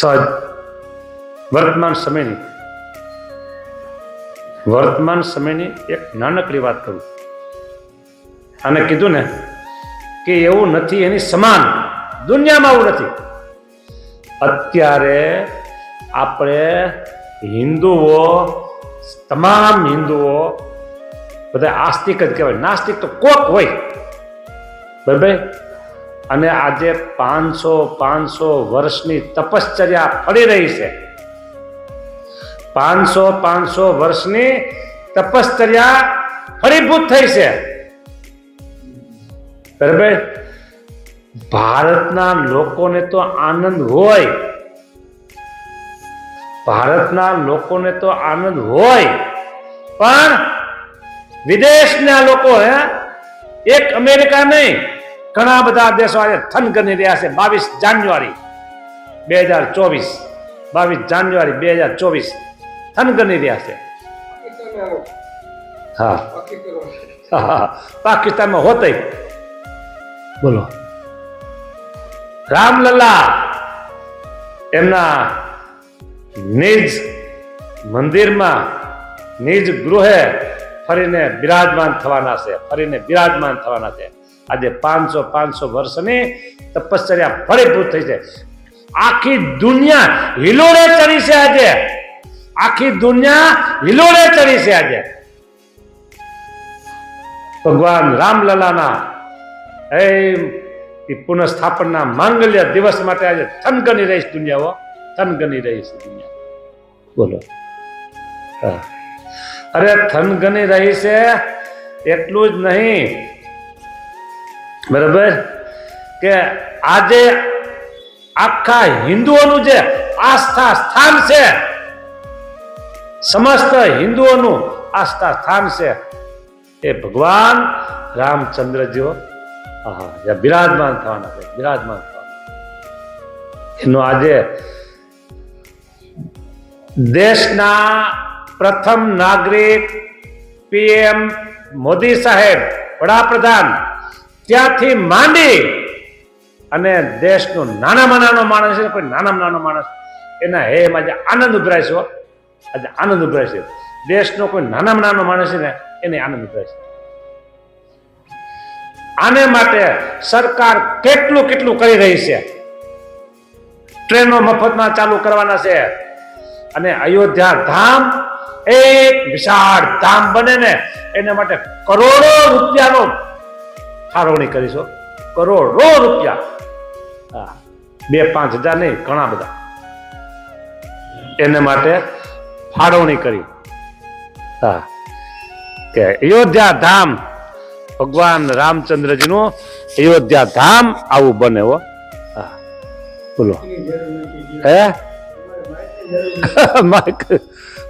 સહજ વર્તમાન સમયની વર્તમાન સમયની એક નાનકડી વાત કરું. અને કીધું ને કે એવું નથી, એની સમાન દુનિયામાં આવું નથી. અત્યારે આપણે હિન્દુઓ, તમામ હિન્દુઓ, બધા આસ્તિક જ કહેવાય, નાસ્તિક તો કોક હોય. બરાબર અને આજે પાંચસો પાંચસો વર્ષની તપશ્ચર્યા ફળી રહી છે. પાંચસો પાંચસો વર્ષની તપશ્ચર્યા ફળીભૂત થઈ છે. બરાબર ભારતના લોકોને તો આનંદ હોય. ભારતના લોકોને તો આનંદ હોય. પણ વિદેશના લોકો હે, એક અમેરિકા નહીં. ઘણા બધા દેશો આજે થન કરી રહ્યા છે. બાવીસ જાન્યુઆરી બે હજાર ચોવીસ. બાવીસ જાન્યુઆરી બે હજાર ચોવીસ. થન કરી રહ્યા છે. હા. પાકિસ્તાનમાં હોતે બોલો. રામલલ્લા એમના નિજ મંદિરમાં, નિજ ગૃહે ફરીને બિરાજમાન થવાના છે. ફરીને બિરાજમાન થવાના છે. આજે પાંચસો પાંચસો વર્ષની તપશ્ચર્યા ફળીભૂત થઈ છે. આખી દુનિયા હિલોડે ચડી છે આજે. આખી દુનિયા હિલોડે ચડી છે આજે. ભગવાન રામલલાના એ પુનઃસ્થાપનના માંગલ્ય દિવસ માટે આજે થનગની રહીશ દુનિયાઓ થનગની રહીશ દુનિયા. બોલો. અરે થનગની રહી છે એટલું જ નહીં. બરાબર? કે આજે આખા હિન્દુઓનું જે આસ્થા સ્થાન છે, સમસ્ત હિન્દુઓનું આસ્થા સ્થાન છે, એ ભગવાન રામચંદ્રજીઓ હા બિરાજમાન થવાના છે, બિરાજમાન થવાના. એનો આજે દેશના પ્રથમ નાગરિક પીએમ મોદી સાહેબ, વડાપ્રધાન ત્યાંથી માંડી અને દેશનો નાનામાં નાનો માણસ છે, કોઈ નાનામાં નાનો માણસ, એના હેમ આજે આનંદ ઉભરાય છે આજે આનંદ ઉભરાય છે. દેશનો કોઈ નાનામાં નાનો માણસ છે ને, એને આનંદ ઉભરાય છે. આને માટે સરકાર કેટલું કેટલું કરી રહી છે? ટ્રેનો મફતમાં ચાલુ કરવાના છે. અને અયોધ્યા ધામ એક વિશાળ ધામ બને ને, એના માટે કરોડો રૂપિયાનો ફાળવણી કરીશું. કરોડો રૂપિયા. હા, બે પાંચ હજાર નહીં, ઘણા બધા. એને માટે ફાળવણી કરી. હા, કે અયોધ્યા ધામ, ભગવાન રામચંદ્રજીનું અયોધ્યા ધામ આવું બને હો. હા, બોલો. હે?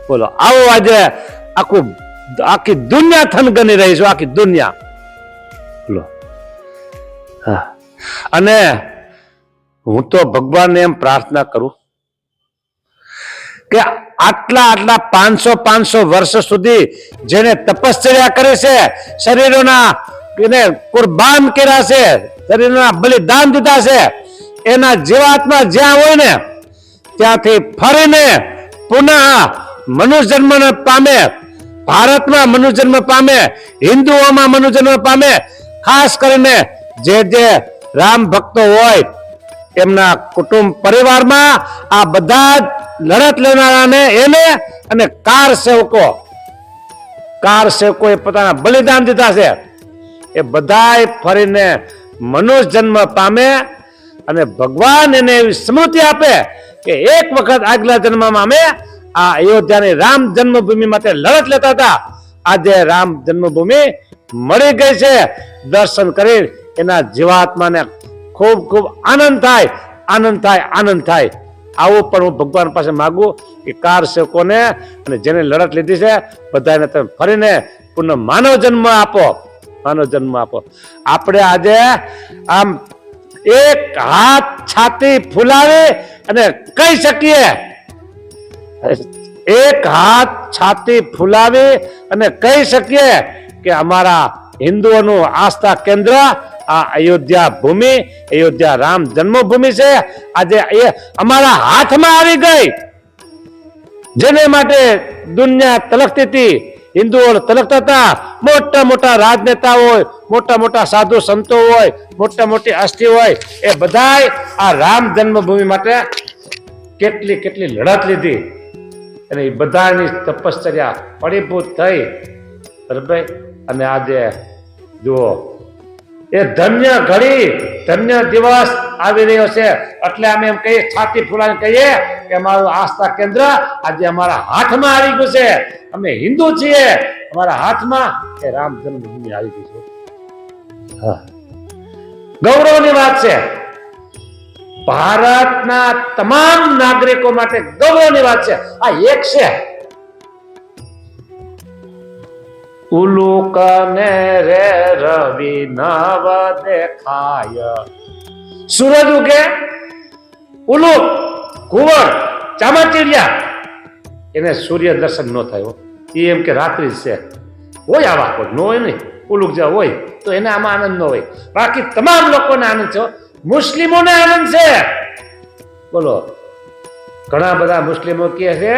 બોલો. આવો આજે આખું, આખી દુનિયા થનગની રહી છે, આખી દુનિયા. બોલો. અને હું તો ભગવાનને એમ પ્રાર્થના કરું કે આટલા આટલા પાંચસો પાંચસો વર્ષ સુધી જેને તપશ્ચર્યા કરે છે, શરીરોના એને કુરબાન કર્યા છે, શરીરના બલિદાન દીધા છે, એના જીવાત્મા જ્યાં હોય ને, ત્યાંથી ફરીને પુનઃ મનુજન્મ પામે, ભારતમાં મનુજન્મ પામે, હિન્દુઓમાં મનુજન્મ પામે, ખાસ કરીને જે જે રામ ભક્તો હોય, એમના કુટુંબ પરિવારમાં આ બધા લડત લેનારાને એને અને કાર સેવકો, કાર સેવકોએ પોતાના બલિદાન દીધા છે. એ બધાય ફરીને મનુષ્ય જન્મ પામે અને ભગવાન એને એવી સ્મૃતિ આપે કે એક વખત આગલા જન્મમાં અમે આ અયોધ્યાની રામ જન્મભૂમિ માટે લડત લેતા હતા. આજે રામ જન્મભૂમિ મળી ગઈ છે. દર્શન કરી એના જીવાત્માને ખૂબ ખૂબ આનંદ થાય આનંદ થાય આનંદ થાય. આવું પણ હું ભગવાન પાસે માગું કે કાર સેવકોને અને જેને લડત લીધી છે, બધાને તમે ફરીને પુનઃ માનવ જન્મ આપો, માનવ જન્મ આપો. આપણે આજે આમ એક હાથ છાતી ફૂલાવી અને કહી શકીએ. એક હાથ છાતી ફૂલાવી અને કહી શકીએ કે અમારા હિન્દુઓનું આસ્થા કેન્દ્ર, આ અયોધ્યા ભૂમિ, અયોધ્યા રામ જન્મભૂમિ છે. આજે એ અમારા હાથમાં આવી ગઈ. જેને માટે દુનિયા તલકતી હતી, હિન્દુઓ તલકતા હતા. મોટા મોટા રાજનેતા હોય, મોટા મોટા સાધુ સંતો હોય, મોટા મોટી અસ્થિ હોય, એ બધાય આ રામ જન્મભૂમિ માટે કેટલી કેટલી લડત લીધી. અને એ બધાની તપશ્ચર્યા ફળીભૂત થઈ. બરાબર અને આજે જુઓ, એ ધન્ય ઘડી, ધન્ય દિવસ આવી રહ્યો છે. એટલે અમે એમ કહીએ, છાતી ફૂલાને કહીએ કે અમારું આસ્થા કેન્દ્ર આજે અમારા હાથમાં આવી ગયું છે. અમે હિન્દુ છીએ, અમારા હાથમાં એ રામ જન્મભૂમિ આવી ગઈ છે. હા. ગૌરવની વાત છે. ભારતના તમામ નાગરિકો માટે ગૌરવની વાત છે. આ એક છે. ઉલુકને રે રવિ નવ દેખાય. સૂરજ ઉગે, ઉલુક, કુંવર, ચામાચીડિયા. એને સૂર્ય દર્શન ન થયો એ એમ કે રાત્રિ છે. હોય આવા કોઈ, ન હોય નહીં ઉલુક જ્યાં હોય, તો એને આમાં આનંદ ન હોય. બાકી તમામ લોકોને આનંદ છે. મુસ્લિમોને આનંદ છે. બોલો. ઘણા બધા મુસ્લિમો કહે છે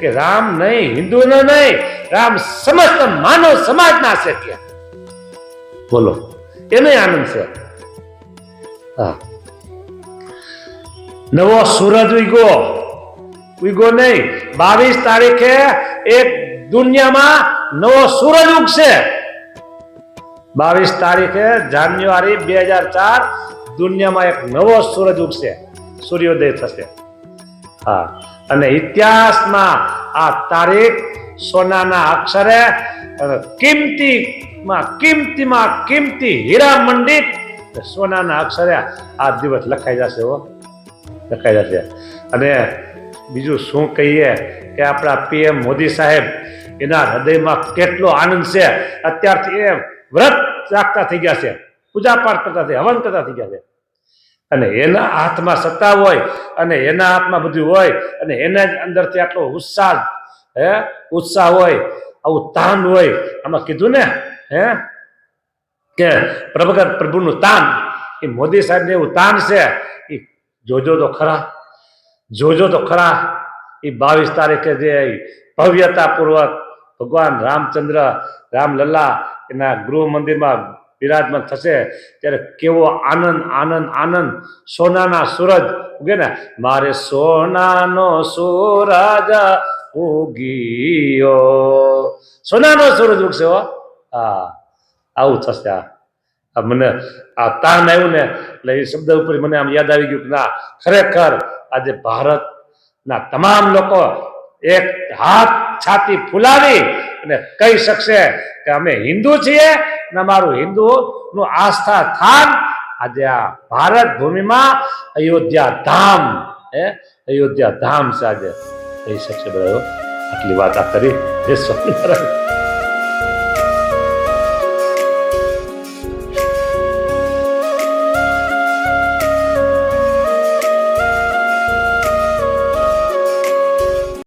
કે રામ નહીં, હિન્દુનો નહીં, રામ સમસ્ત માનવ સમાજના છે કે. બોલો, એને આનંદ છે? હા. નવો સૂરજ ઉગો ઉગો નહીં. બાવીસ તારીખે એક દુનિયામાં નવો સૂરજ ઉગશે. બાવીસ તારીખે જાન્યુઆરી બે હજાર ચાર દુનિયામાં એક નવો સૂરજ ઉગશે. સૂર્યોદય થશે. હા. અને ઇતિહાસમાં આ તારીખ સોનાના અક્ષરે કિંમતીમાં કિંમતીમાં કિંમતી હીરા મંડિત સોનાના અક્ષરે આ દિવસ લખાઈ જશે હો. લખાઈ જશે. અને બીજું શું કહીએ કે આપણા પીએમ મોદી સાહેબ, એના હૃદયમાં કેટલો આનંદ છે. અત્યારથી એ વ્રત રાખતા થઈ ગયા છે. પૂજા પાઠ કરતા થઈ, હવન કરતા થઈ ગયા છે. અને એના હાથમાં સત્તા હોય, અને એના હાથમાં બધું હોય, અને એના જ અંદરથી આટલો ઉત્સાહ, હે, ઉત્સાહ હોય, આવું તાન હોય, આમાં કીધું ને, હે, કે પ્રભગત પ્રભુનું તાન, એ મોદી સાહેબને એવું તાન છે એ જોજો તો ખરા, જોજો તો ખરા એ બાવીસ તારીખે જે ભવ્યતાપૂર્વક ભગવાન રામચંદ્ર, રામલલ્લા એના ગૃહ મંદિરમાં બિરાજમાન થશે. ત્યારે કેવો આનંદ આનંદ આનંદ. સોનાના સૂરજ ઉગે ને? મારે સોનાનો સૂરજ ઉગીયો. સોનાનો સૂરજ ઉગશે હો? હા, આવું થશે આ. આ મને આ તાન આવ્યું ને, એટલે એ શબ્દ ઉપર મને આમ યાદ આવી ગયું કે ના, ખરેખર આજે ભારતના તમામ લોકો એક હાથ છાતી ફૂલાવી અને કહી શકશે કે અમે હિન્દુ છીએ અને અમારું હિન્દુનું આસ્થા થાન આજે આ ભારત ભૂમિમાં અયોધ્યા ધામ, હે? અયોધ્યા ધામ છે આજે. કહી શકશે બધા આટલી વાત આ કરી. જય સ્વામિનારાયણ.